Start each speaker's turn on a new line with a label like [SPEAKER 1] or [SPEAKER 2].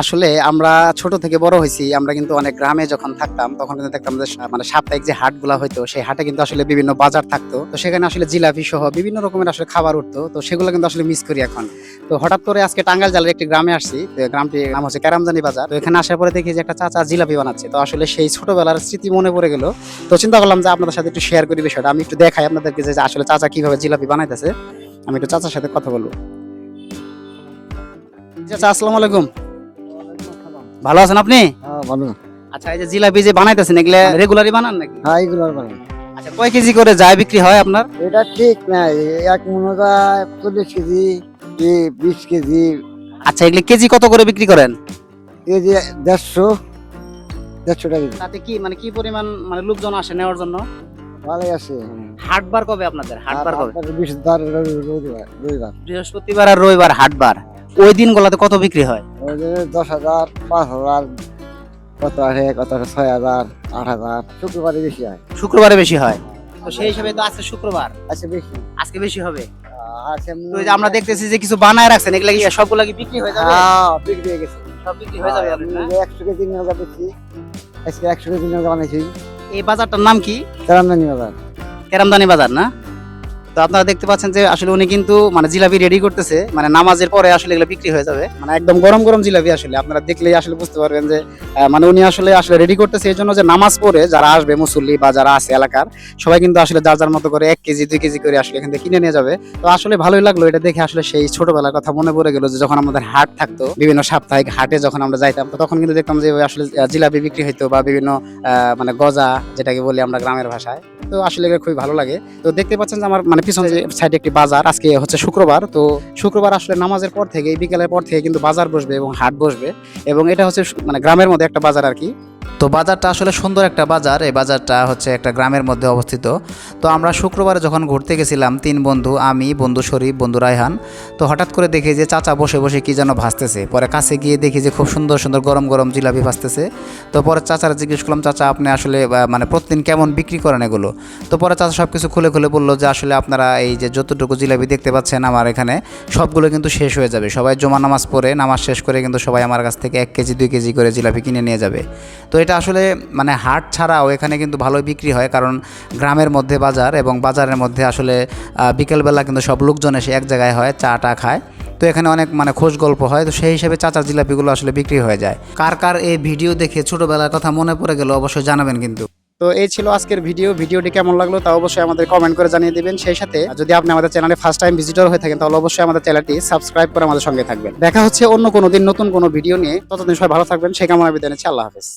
[SPEAKER 1] আসলে আমরা ছোট থেকে বড় হয়েছি, আমরা কিন্তু অনেক গ্রামে যখন থাকতাম, তখন কিন্তু দেখতাম যে মানে সাপ্তাহিক যে হাটগুলা হইতো, সেই হাটে কিন্তু আসলে বিভিন্ন বাজার থাকতো। তো সেখানে আসলে জিলাপি সহ বিভিন্ন রকমের আসলে খাবার উঠতো। তো সেগুলো কিন্তু আসলে মিস করি এখন। তো হঠাৎ করে আজকে টাঙ্গাইল জেলার একটি গ্রামে আসছি। তো গ্রামটির নাম হচ্ছে ক্যারামজানি বাজার। তো এখানে আসার পরে দেখি যে একটা চাচা জিলাপি বানাচ্ছে। তো আসলে সেই ছোটবেলার স্মৃতি মনে পড়ে গেল। তো চিন্তা করলাম যে আপনাদের সাথে একটু শেয়ার করি বিষয়টা। আমি একটু দেখাই আপনাদেরকে যে আসলে চাচা কীভাবে জিলাপি বানাইতেছে। আমি একটু চাচার সাথে কথা বলব। চাচা, আসসালামু আলাইকুম। ভালো আছেন আপনি?
[SPEAKER 2] হ্যাঁ ভালো।
[SPEAKER 1] আচ্ছা এই যে জিলাপি যে বানাইতেছেন এগুলা রেগুলারই বানান নাকি?
[SPEAKER 2] হ্যাঁ এগুলো বানাই।
[SPEAKER 1] আচ্ছা কয় কেজি করে যায় বিক্রি হয় আপনার?
[SPEAKER 2] এটা ঠিক নাই এক মনে চল্লিশ কেজি কি বিশ কেজি।
[SPEAKER 1] আচ্ছা এগুলো কেজি কত করে বিক্রি করেন?
[SPEAKER 2] কেজি দেড়শো দেড়শো টাকা
[SPEAKER 1] তাতে কি মানে কি পরিমাণ মানে লোকজন আসে নেওয়ার জন্য?
[SPEAKER 2] ভালোই আছে
[SPEAKER 1] হাটবার কবে আপনাদের? হাটবার কবে?
[SPEAKER 2] বৃহস্পতিবার রবিবার রবিবার।
[SPEAKER 1] বৃহস্পতিবার আর রবিবার হাটবার। ওই দিনগুলোতে কত বিক্রি হয়?
[SPEAKER 2] ওই দশ হাজার পাঁচ হাজার কত আছে কত আছে ছয় হাজার আট হাজার শুক্রবারে বেশি হয়।
[SPEAKER 1] শুক্রবারে বেশি হয়। তো সেই হিসাবে তো আজকে শুক্রবার।
[SPEAKER 2] আছে বেশি।
[SPEAKER 1] আজকে বেশি হবে।
[SPEAKER 2] আর সেমনি-
[SPEAKER 1] তো যে আমরা দেখতেছি যে কিছু বানায় রাখছেন এগুলা কি সবগুলা কি বিক্রি হয়ে যাবে?
[SPEAKER 2] হ্যাঁ বিক্রি হয়ে গেছে।
[SPEAKER 1] সব বিক্রি হয়ে যাবে
[SPEAKER 2] আমি একশো কেজি নিয়ে বেশি আজকে একশো কেজি নিয়ে বানাইছি।
[SPEAKER 1] এই বাজারটার নাম কি?
[SPEAKER 2] তেরান্দানি বাজার।
[SPEAKER 1] কেরামদানি বাজার না? তো আপনারা দেখতে পাচ্ছেন যে আসলে উনি কিন্তু মানে জিলাপি রেডি করতেছে। মানে নামাজের পরে আসলে এগুলো বিক্রি হয়ে যাবে। মানে একদম গরম গরম জিলাপি আসলে। আপনারা দেখলেই আসলে বুঝতে পারবেন যে মানে উনি আসলে আসলে রেডি করতেছে এই জন্য যে নামাজ পড়ে যারা আসবে মুসল্লি বা যারা আছে এলাকার, সবাই কিন্তু আসলে যার যার মতো করে এক কেজি, দুই কেজি করে আসলে এখান থেকে কিনে নিয়ে যাবে। তো আসলে ভালোই লাগল এটা দেখে। আসলে সেই ছোটবেলার কথা মনে পড়ে গেল যে যখন আমাদের হাট থাকতো, বিভিন্ন সাপ্তাহিক হাটে যখন আমরা যাইতাম, তো তখন কিন্তু দেখতাম যে আসলে জিলাপি বিক্রি হইতো বা বিভিন্ন মানে গজা, যেটাকে বলি আমরা গ্রামের ভাষায়। তো আসলে খুবই ভালো লাগে। তো দেখতে পাচ্ছেন যে আমার মানে পিছনে সাইডে একটি বাজার, আজকে হচ্ছে শুক্রবার, তো শুক্রবার আসলে নামাজের পর থেকে বিকেলের পর থেকে কিন্তু বাজার বসবে এবং হাট বসবে এবং এটা হচ্ছে মানে গ্রামের মধ্যে একটা বাজার আর কি।
[SPEAKER 3] তো বাজারটা আসলে সুন্দর একটা বাজার। এই বাজারটা হচ্ছে একটা গ্রামের মধ্যে অবস্থিত। তো আমরা শুক্রবারে যখন ঘুরতে গেছিলাম, তিন বন্ধু, আমি, বন্ধু শরীফ, বন্ধু রায়হান, তো হঠাৎ করে দেখি যে চাচা বসে বসে কি যেন ভাসতেছে। পরে কাছে গিয়ে দেখি যে খুব সুন্দর সুন্দর গরম গরম জিলাপি ভাসতেছে। তো পরে চাচারা জিজ্ঞেস করলাম, চাচা, আপনি আসলে মানে প্রতিদিন কেমন বিক্রি করেন এগুলো? তো পরে চাচা সব কিছু খুলে খুলে বলল যে, আসলে আপনারা এই যে যতটুকু জিলাপি দেখতে পাচ্ছেন আমার এখানে, সবগুলো কিন্তু শেষ হয়ে যাবে। সবাই জমা নামাজ পড়ে, নামাজ শেষ করে কিন্তু সবাই আমার কাছ থেকে এক কেজি, দুই কেজি করে জিলাপি কিনে নিয়ে যাবে। তো এটা আসলে মানে হাট ছাড়াও এখানে কিন্তু ভালোই বিক্রি হয়, কারণ গ্রামের মধ্যে বাজার এবং বাজারের মধ্যে আসলে বিকেলবেলা কিন্তু সব লোকজন এসে এক জায়গায় হয় চা টা খায়। তো এখানে অনেক মানে খোঁজ গল্প হয়, তো সেই হিসেবে চাচার জিলাপিগুলো আসলে বিক্রি হয়ে যায়। কার কার এই ভিডিও দেখে ছোটোবেলার কথা মনে পড়ে গেল অবশ্যই জানাবেন কিন্তু।
[SPEAKER 1] তো এই ছিল আজকের ভিডিও, ভিডিওটি কেমন লাগল তা অবশ্যই আমাদের কমেন্ট করে জানিয়ে দিবেন। সেই সাথে যদি আপনি আমাদের চ্যানেলে ফার্স্ট টাইম ভিজিটর হয়ে থাকেন, তাহলে অবশ্যই আমাদের চ্যানেলটি সাবস্ক্রাইব করে আমাদের সঙ্গে থাকবেন। দেখা হচ্ছে অন্য কোনো দিন নতুন কোনো ভিডিও নিয়ে। ততদিন সবাই ভালো থাকবেন, সেই কামনা বিদায় নিচ্ছি, আল্লাহ হাফেজ।